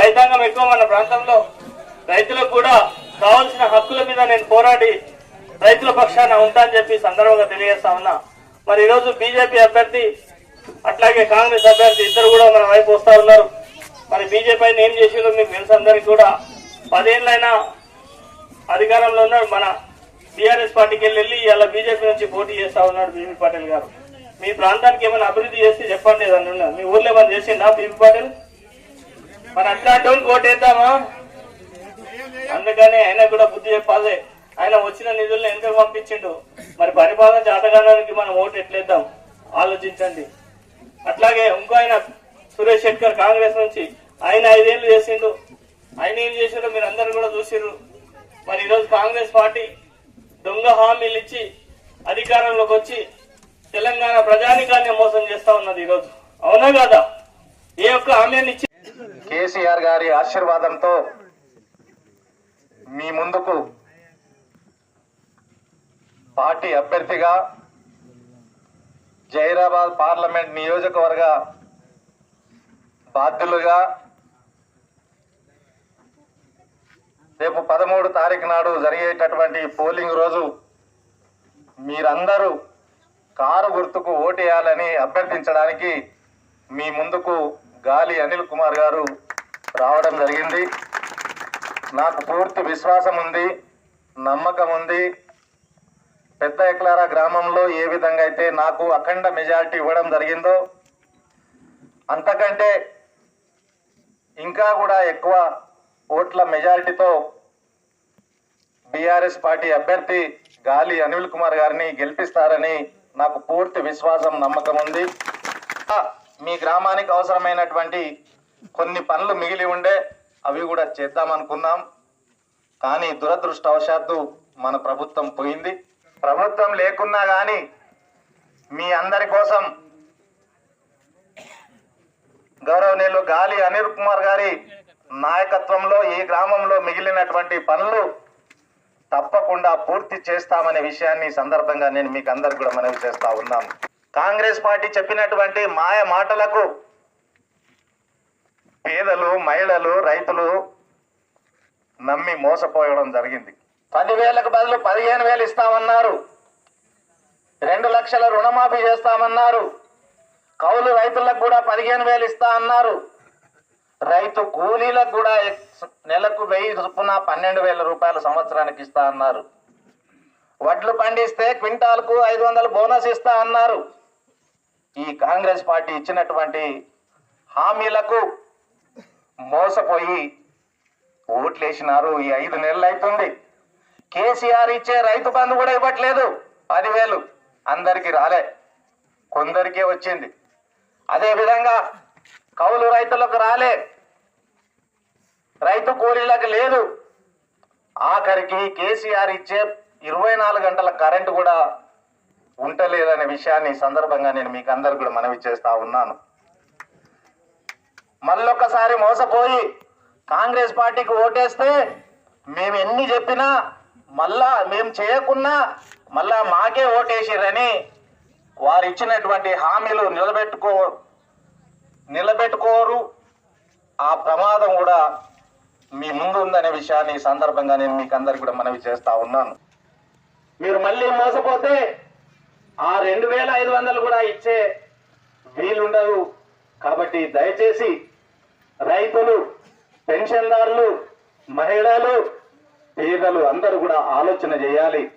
రైతాంగం ఎక్కువ మన ప్రాంతంలో. రైతులకు కూడా కావాల్సిన హక్కుల మీద నేను పోరాడి రైతుల పక్షాన ఉంటా అని చెప్పి సందర్భంగా తెలియజేస్తా ఉన్నా. మరి ఈరోజు బీజేపీ అభ్యర్థి అట్లాగే కాంగ్రెస్ అభ్యర్థి ఇద్దరు కూడా మన వైపు వస్తా ఉన్నారు. మరి బీజేపీ ఏం చేసిందో మీకు తెలుసు అందరికి కూడా. పదేళ్ళైనా అధికారంలో ఉన్నాడు మన బీఆర్ఎస్ పార్టీకి వెళ్ళి వెళ్ళి ఇలా బీజేపీ నుంచి పోటీ చేస్తా ఉన్నాడు బీబీ పాటిల్ గారు. మీ ప్రాంతానికి ఏమైనా అభివృద్ధి చేస్తే చెప్పండి ఏదన్నా. మీ ఊర్లో ఏమైనా చేసిండా బీబీ పాటిల్? మరి అట్లాంటి వాళ్ళకి ఓటేద్దామా అందుకని ఆయన కూడా బుద్ధి చెప్పాలి. ఆయన వచ్చిన నిధులను ఎందుకు పంపించిండు? మరి పరిపాలన జాతకాలానికి మనం ఓటు ఎట్లేద్దాం? ఆలోచించండి. అట్లాగే ఇంకో ఆయన సురేష్ శెట్కర్ కాంగ్రెస్ నుంచి ఆయన ఐదేళ్ళు చేసిండు. ఆయన ఏం చేసిండో మీరు అందరు కూడా చూసిర్రు. మరి ఈరోజు కాంగ్రెస్ పార్టీ దొంగ హామీలు ఇచ్చి అధికారంలోకి వచ్చి తెలంగాణ ప్రజానికాన్ని మోసం చేస్తా ఉన్నది ఈరోజు. అవునా కాదా? ఏ ఒక్క హామీని ఇచ్చి కేసీఆర్ గారి ఆశీర్వాదంతో మీ ముందుకు పార్టీ అభ్యర్థిగా జైరాబాద్ పార్లమెంట్ నియోజకవర్గ బాధ్యులుగా రేపు పదమూడు తారీఖు నాడు జరిగేటటువంటి పోలింగ్ రోజు మీరందరూ కారు గుర్తుకు ఓటేయాలని అభ్యర్థించడానికి మీ ముందుకు గాలి అనిల్ కుమార్ గారు రావడం జరిగింది. నాకు పూర్తి విశ్వాసం ఉంది నమ్మకం ఉంది. పెద్ద ఎక్లారా గ్రామంలో ఏ విధంగా అయితే నాకు అఖండ మెజారిటీ ఇవ్వడం జరిగిందో అంతకంటే ఇంకా కూడా ఎక్కువ ఓట్ల మెజారిటీతో బీఆర్ఎస్ పార్టీ అభ్యర్థి గాలి అనిల్ కుమార్ గారిని గెలిపిస్తారని నాకు పూర్తి విశ్వాసం నమ్మకం ఉంది. మీ గ్రామానికి అవసరమైనటువంటి కొన్ని పనులు మిగిలి ఉండే అవి కూడా చేద్దామనుకున్నాం కానీ దురదృష్టవశాత్తు మన ప్రభుత్వం పోయింది. ప్రభుత్వం లేకున్నా కానీ మీ అందరి కోసం గౌరవనీయులు గాలి అనిల్ కుమార్ గారి నాయకత్వంలో ఈ గ్రామంలో మిగిలినటువంటి పనులు తప్పకుండా పూర్తి చేస్తామనే విషయాన్ని సందర్భంగా నేను మీకు అందరికి కూడా మనవి చేస్తా ఉన్నాను. కాంగ్రెస్ పార్టీ చెప్పినటువంటి మాయ మాటలకు పేదలు మహిళలు రైతులు నమ్మి మోసపోయడం జరిగింది. పదివేలకు బదులు పదిహేను వేలు ఇస్తామన్నారు. రెండు లక్షల రుణమాఫీ చేస్తామన్నారు. కౌలు రైతులకు కూడా పదిహేను వేలు ఇస్తా అన్నారు. రైతు కూలీలకు కూడా నెలకు వెయ్యి చొప్పున పన్నెండు వేల రూపాయలు సంవత్సరానికి ఇస్తా అన్నారు. వడ్లు పండిస్తే క్వింటాల్కు ఐదు వందలు బోనస్ ఇస్తా అన్నారు. ఈ కాంగ్రెస్ పార్టీ ఇచ్చినటువంటి హామీలకు మోసపోయి ఓట్లేసినారు. ఈ ఐదు నెలలు అవుతుంది కేసీఆర్ ఇచ్చే రైతు బంధు కూడా ఇవ్వట్లేదు. పదివేలు అందరికి రాలే. కొందరికే వచ్చింది. అదే విధంగా కౌలు రైతులకు రాలే. రైతు కూలీలకు లేదు. ఆఖరికి కేసీఆర్ ఇచ్చే ఇరవై నాలుగు గంటల కరెంటు కూడా ఉంటలేదనే విషయాన్ని సందర్భంగా నేను మీకు అందరికి కూడా మనవి చేస్తా ఉన్నాను. మళ్ళొక్కసారి మోసపోయి కాంగ్రెస్ పార్టీకి ఓటేస్తే మేము ఎన్ని చెప్పినా మళ్ళా మేము చేయకున్నా మళ్ళా మాకే ఓటేసిరని వారు ఇచ్చినటువంటి హామీలు నిలబెట్టుకో నిలబెట్టుకోరు. ఆ ప్రమాదం కూడా మీ ముందు ఉందనే విషయాన్ని సందర్భంగా నేను మీకు అందరికి కూడా మనవి చేస్తా ఉన్నాను. మీరు మళ్ళీ మోసపోతే ఆ రెండు వేల ఐదు వందలు కూడా ఇచ్చే వీలుండదు కాబట్టి దయచేసి రైతులు పెన్షన్దారులు మహిళలు పేదలు అందరూ కూడా ఆలోచన చేయాలి.